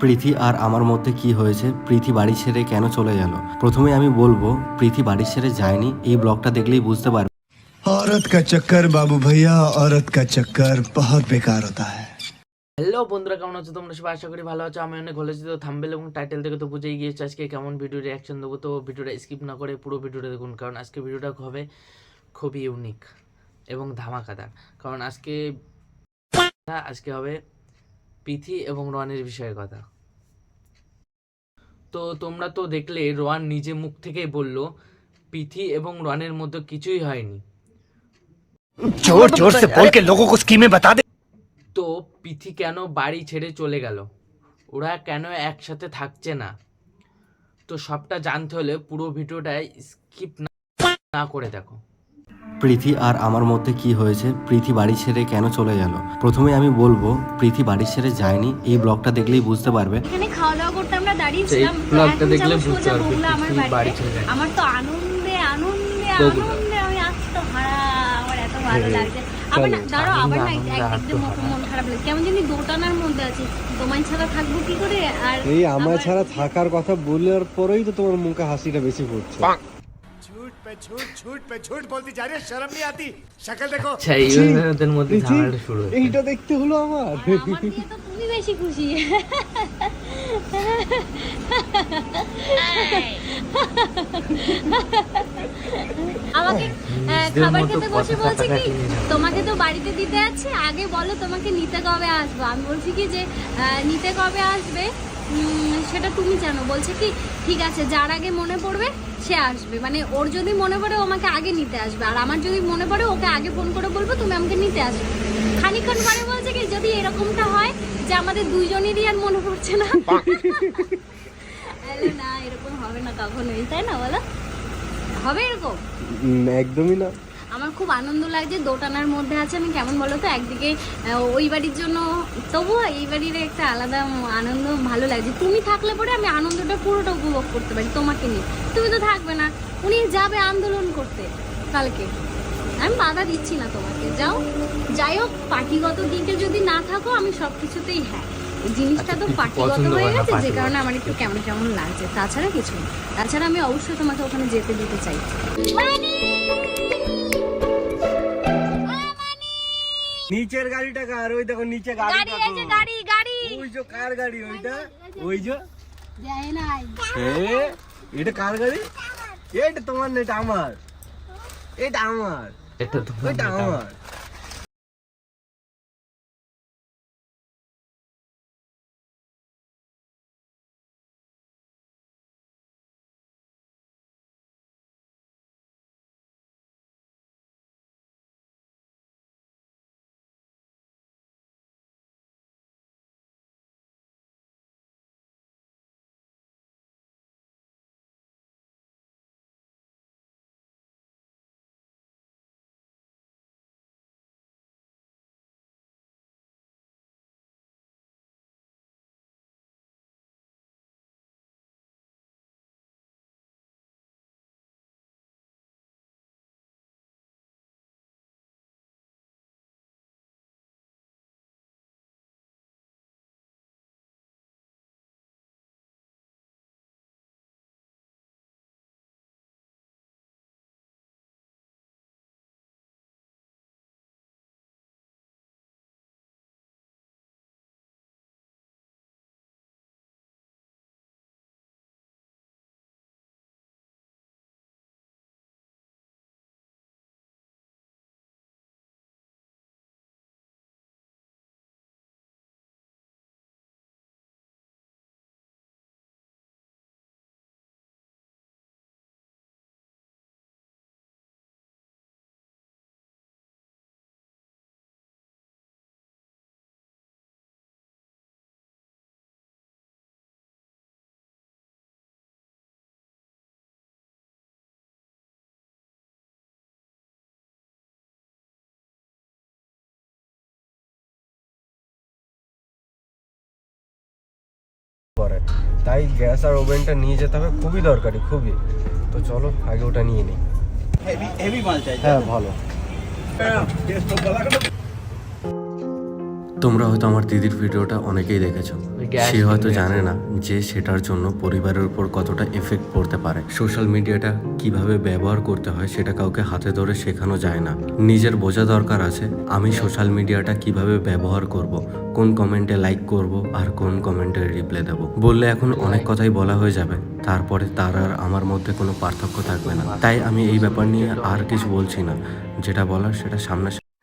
প্রীতি আর আমার মধ্যে কি হয়েছে প্রীতি বাড়ি ছেড়ে কেন চলে গেল প্রথমে আমি বলবো প্রীতি বাড়ি ছেড়ে যায়নি এই ব্লগটা দেখলেই বুঝতে পারবে औरत का चक्कर बाबू भैया औरत का चक्कर बहुत बेकार होता है হ্যালো বন্ধুরা কেমন আছো তোমরা সবাই আশা করি ভালো আছো আমি অনেক ভালো আছি তো থাম্বেল এবং টাইটেল থেকে তো বুঝেই গিয়েছো আজকে কেমন ভিডিও রিয়াকশন দেবো তো ভিডিওটা স্কিপ না করে পুরো ভিডিওটা দেখুন কারণ আজকে ভিডিওটা হবে খুবই ইউনিক এবং ধামাকাদার কারণ আজকে আজকে হবে পিথি এবং রনের বিষয়ের কথা। তো তোমরা তো দেখলে রোয়ান নিজে মুখ থেকে বলল পিথি এবং রনের মধ্যে কিছুই হয়নি। জোর জোর সে বল কে লোগো কো স্কিমে বাতা দে। তো পিথি কেন বাড়ি ছেড়ে চলে গেল? ওরা কেন একসাথে থাকছে না? তো সবটা জানতে হলে পুরো ভিডিওটায় স্কিপ না করে দেখো। প্রীতি আর আমার মধ্যে কি হয়েছে প্রীতি বাড়ি ছেড়ে কেন চলে গেল? প্রথমে আমি বলব প্রীতি বাড়ি ছেড়ে যায়নি। এই ব্লগটা দেখলেই বুঝতে পারবে। এখানে খাওয়া দাওয়া করতে আমরা দাঁড়িয়েছিলাম। দেখলে বুঝতে পারবে আমার বাড়ি চলে যায়। আমার তো আনন্দে আনন্দে আনন্দে আমি আজ তো হারা আমার এত ভালো লাগছে। আবার না দাঁড়াও আবার না দিয়ে মন- খারাপ লাগে। কেমন জানি দোটানার মধ্যে আছে। তোমায় ছাড়া থাকব কি করে? আর এই আমার ছাড়া থাকার কথা বলার পরেই তো তোমার মুখে হাসিটা বেশি ফুটছে पे झूठ झूठ पे झूठ बोलती जा रही है शर्म नहीं आती शक्ल देखो আচ্ছা এই ওদের মধ্যে ঝামেলাটা শুরু হয়েছে এইটা দেখতে হলো আমার আর আমার দিয়ে তো তুমি বেশি খুশি আমাকে আহ, নিজেদের খাবার মতো খেতে বসে কথা বলছে কি কাটাকাটি নিয়ে যাও। তোমাকে তো বাড়িতে দিতে আছে আগে বলো তোমাকে নিতে কবে আসবো আমি বলছি কি যে আহ, নিতে কবে আসবে উম, সেটা তুমি জানো। বলছে কি, ঠিক আছে, যার আগে মনে পড়বে, সে আসবে। মানে ওর যদি মনে পড়ে আমাকে আগে নিতে আসবে। আর আমার যদি মনে পড়ে, ওকে আগে ফোন করে বলব, তুমি আমাকে নিতে আসবে। খানিকক্ষণ পরে বলছে কি, যদি এরকমটা হয় যে আমাদের দুইজনেরই আর মনে পড়ছে না না, এরকম হবে না কখনোই। তাই না বলো? হবে এরকম? একদমই না। আমার খুব আনন্দ লাগছে দোটানার মধ্যে আছে। আমি কেমন বলো তো? একদিকে ওই বাড়ির জন্য তবুও এই বাড়ির একটা আলাদা আনন্দ ভালো লাগছে তুমি থাকলে পরে আমি আনন্দটা পুরোটা উপভোগ করতে পারি তোমাকে নিয়ে। তুমি তো থাকবে না। উনি যাবে আন্দোলন করতে কালকে। আমি বাধা দিচ্ছি না তোমাকে। যাও যাই হোক পার্টিগত দিকে যদি না থাকো আমি সব কিছুতেই হ্যাঁ জিনিসটা তো আচ্ছা, পার্টিগত হয়ে গেছে যে কারণে আমার একটু কেমন কেমন লাগছে। তাছাড়া কিছু না। তাছাড়া আমি অবশ্যই তোমাকে ওখানে যেতে দিতে চাই। নিচের গাড়িটা কার? ওই দেখো নিচে গাড়ি গাড়ি এই গাড়ি গাড়ি। ওই যে কার গাড়ি ওইটা? ওই যে? যায় নাই। এ, এটা কার গাড়ি? এটা তোমার না এটা আমার। এটা আমার। এটা তোমার ওইটা আমার। তাই গ্যাস আর ওভেনটা নিয়ে যেতে হবে খুবই দরকারি খুবই। তো চলো আগে ওটা নিয়ে নিই। হ্যাঁ ভালো। তোমরা হয়তো আমার দিদির ভিডিওটা অনেকেই দেখেছ। সে হয়তো জানে না যে সেটার জন্য পরিবারের উপর কতটা এফেক্ট পড়তে পারে। সোশ্যাল মিডিয়াটা কীভাবে ব্যবহার করতে হয় সেটা কাউকে হাতে ধরে শেখানো যায় না। নিজের বোঝা দরকার আছে আমি সোশ্যাল মিডিয়াটা কীভাবে ব্যবহার করব কোন কমেন্টে লাইক করব আর কোন কমেন্টে রিপ্লাই দেব। বললে এখন অনেক কথাই বলা হয়ে যাবে তারপরে তার আর আমার মধ্যে কোনো পার্থক্য থাকবে না। তাই আমি এই ব্যাপার নিয়ে আর কিছু বলছি না যেটা বলার সেটা সামনে